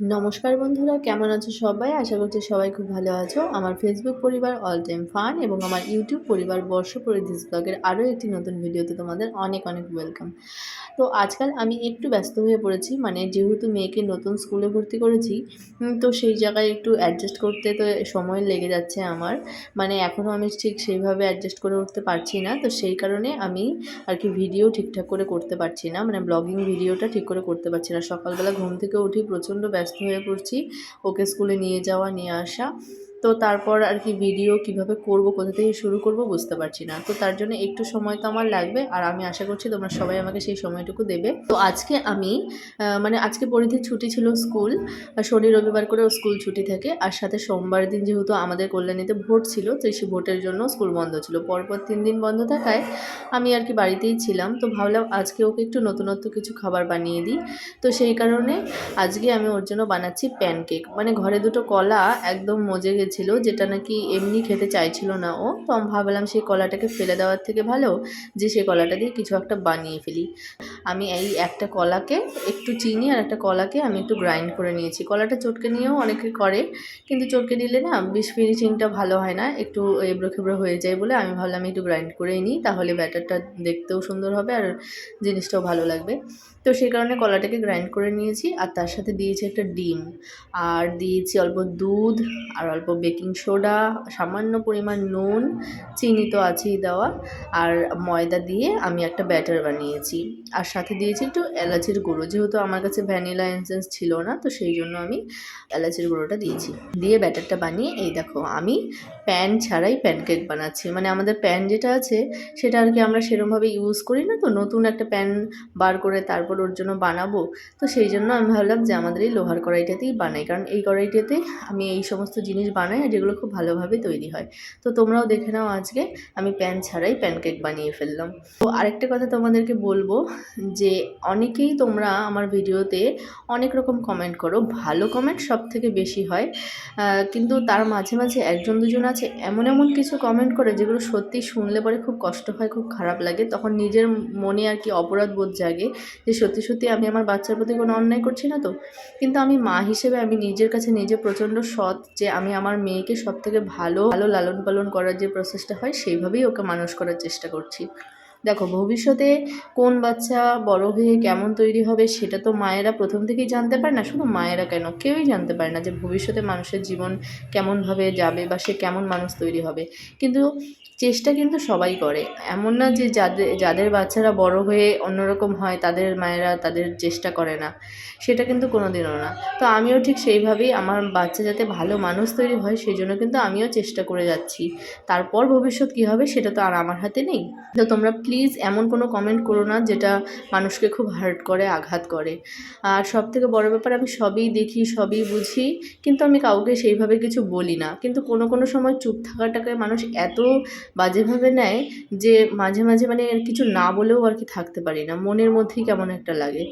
নমস্কার বন্ধুরা, কেমন আছো সবাই? আশা করছি সবাই খুব ভালো আছো। আমার ফেসবুক পরিবার অল টাইম ফান এবং আমার ইউটিউব পরিবার বর্ষ পরিধিস ব্লগের আরও একটি নতুন ভিডিওতে তোমাদের অনেক অনেক ওয়েলকাম তো আজকাল আমি একটু ব্যস্ত হয়ে পড়েছি মানে যেহেতু মেয়েকে নতুন স্কুলে ভর্তি করেছি তো সেই জায়গায় একটু অ্যাডজাস্ট করতে তো সময় লেগে যাচ্ছে আমার। মানে এখনও আমি ঠিক সেইভাবে অ্যাডজাস্ট করে উঠতে পারছি না, তো সেই কারণে আমি আর কি ভিডিও ঠিকঠাক করে করতে পারছি না মানে ব্লগিং ভিডিওটা ঠিক করে করতে পারছি না। সকালবেলা ঘুম থেকে উঠি প্রচণ্ড ব্যস্ত হয়ে পড়ছি। ওকে স্কুলে নিয়ে যাওয়া নিয়ে আসা। তো তারপর আর কি ভিডিও কীভাবে করব, কোথা থেকে শুরু করব বুঝতে পারছি না। তো তার জন্য একটু সময় তো আমার লাগবে আর আমি আশা করছি তোমরা সবাই আমাকে সেই সময়টুকু দেবে। তো আজকে আমি মানে আজকে পরিধির ছুটি ছিল স্কুল শনি রবিবার করে স্কুল ছুটি থাকে। আর সাথে সোমবার দিন যেহেতু আমাদের কল্যাণীতে ভোট ছিল, তো সেই ভোটের জন্য স্কুল বন্ধ ছিল। পরপর তিন দিন বন্ধ থাকায় আমি আর কি বাড়িতেই ছিলাম। তো ভাবলাম আজকে ওকে একটু নতুনত্ব কিছু খাবার বানিয়ে দিই। তো সেই কারণে আজকে আমি ওর জন্য বানাচ্ছি প্যানকেক মানে ঘরে দুটো কলা একদম মজে গেছিল যেটা নাকি এমনি খেতে চাইছিল না ও, তো আমি ভাবলাম সেই কলাটাকে ফেলে দেওয়ার থেকে ভালো যে সেই কলাটা দিয়ে কিছু একটা বানিয়ে ফেলি। আমি এই একটা কলাকে, একটু চিনি আর একটা কলাকে আমি একটু গ্রাইন্ড করে নিয়েছি। কলাটা চটকে নিয়েও অনেকে করে, কিন্তু চটকে দিলে না বিষ ফিনিশিংটা ভালো হয় না, একটু এবড়ো খেবড়ো হয়ে যায় বলে আমি ভাবলাম একটু গ্রাইন্ড করে নিই, তাহলে ব্যাটারটা দেখতেও সুন্দর হবে আর জিনিসটাও ভালো লাগবে। তো সেই কারণে কলাটাকে গ্রাইন্ড করে নিয়েছি আর তার সাথে দিয়েছি একটা ডিম, আর দিয়েছি অল্প দুধ আর অল্প বেকিং সোডা, সামান্য পরিমাণ নুন, চিনি তো আছেই দেওয়া, আর ময়দা দিয়ে আমি একটা ব্যাটার বানিয়েছি। আর সাথে দিয়েছি একটু এলাচির গুঁড়ো, যেহেতু আমার কাছে ভ্যানিলা এসেন্স ছিল না, তো সেই জন্য আমি এলাচির গুঁড়োটা দিয়েছি। দিয়ে ব্যাটারটা বানিয়ে, এই দেখো, আমি প্যান ছাড়াই প্যানকেক বানাচ্ছি। মানে আমাদের প্যান যেটা আছে, সেটা আর কি আমরা সেরমভাবে ইউজ করি না, তো নতুন একটা প্যান বার করে তারপর ওর জন্য বানাবো। তো সেই জন্য আমি ভাবলাম যে আমাদের এই লোহার কড়াইটাতেই বানাই, কারণ এই কড়াইটাতে আমি এই সমস্ত জিনিস বানাই আর যেগুলো খুব ভালোভাবে তৈরি হয়। তো তোমরাও দেখে নাও আজকে, আমি প্যান ছাড়াই প্যানকেক বানিয়ে ফেললাম। তো আরেকটা কথা তোমাদেরকে বলব যে অনেকেই তোমরা আমার ভিডিওতে অনেক রকম কমেন্ট করো, ভালো কমেন্ট সব থেকে বেশি হয়। কিন্তু তার মাঝে মাঝে একজন দুজন আছে, এমন এমন কিছু কমেন্ট করে যেগুলো সত্যি শুনলে পরে খুব কষ্ট হয়, খুব খারাপ লাগে। তখন নিজের মনে আর কি অপরাধ বোধ জাগে যে সত্যি সত্যি আমি আমার বাচ্চার প্রতি কোনো অন্যায় করছি না তো? কিন্তু আমি মা হিসেবে আমি নিজের কাছে নিজে প্রচণ্ড সৎ যে আমি আমার মেয়েকে সব থেকে ভালো ভালো লালন পালন করার যে প্রসেসটা হয়, সেইভাবেই ওকে মানুষ করার চেষ্টা করছি। দেখো, ভবিষ্যতে কোন বাচ্চা বড় হয়ে কেমন তৈরি হবে সেটা তো মায়েরা প্রথম থেকেই জানতে পারে না। শুধু মায়েরা কেন? কেউই জানতে পারে না যে ভবিষ্যতে মানুষের জীবন কেমনভাবে যাবে বা সে কেমন মানুষ তৈরি হবে। কিন্তু চেষ্টা কিন্তু সবাই করে। এমন না যে যাদের যাদের বাচ্চারা বড় হয়ে অন্যরকম হয়, তাদের মায়েরা তাদের চেষ্টা করে না। সেটা কিন্তু কোনো দিনও না। তো আমিও ঠিক সেইভাবেই আমার বাচ্চা যাতে ভালো মানুষ তৈরি হয় সেই জন্য কিন্তু আমিও চেষ্টা করে যাচ্ছি। তারপর ভবিষ্যৎ কী হবে সেটা তো আর আমার হাতে নেই। তো তোমরা প্লিজ এমন কোনো কমেন্ট করো না যেটা মানুষকে খুব হার্ট করে, আঘাত করে। আর সব থেকে বড় ব্যাপার, আমি সবই দেখি, সবই বুঝি, কিন্তু আমি কাউকে সেইভাবে কিছু বলি না। কিন্তু কোনো কোনো সময় চুপ থাকাটাকে মানুষ এত বাজেভাবে নেয় যে মাঝে মাঝে মানে কিছু না বলেও আর কি থাকতে পারি না। মনের মধ্যেই কেমন একটা লাগে।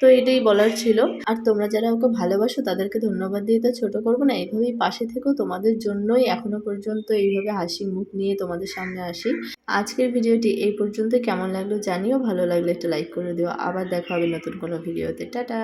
তো এটাই বলার ছিল। আর তোমরা যারা ওকে ভালোবাসো, তাদেরকে ধন্যবাদ দিয়ে তো ছোটো করব না, এইভাবেই পাশে থেকেও তোমাদের জন্যই এখনও পর্যন্ত এইভাবে হাসি মুখ নিয়ে তোমাদের সামনে আসি। আজকের ভিডিওটি এই পর্যন্ত কেমন লাগল জানিও, ভালো লাগলে একটা লাইক করে দিও। আবার দেখা হবে নতুন কোনো ভিডিওতে টাটা!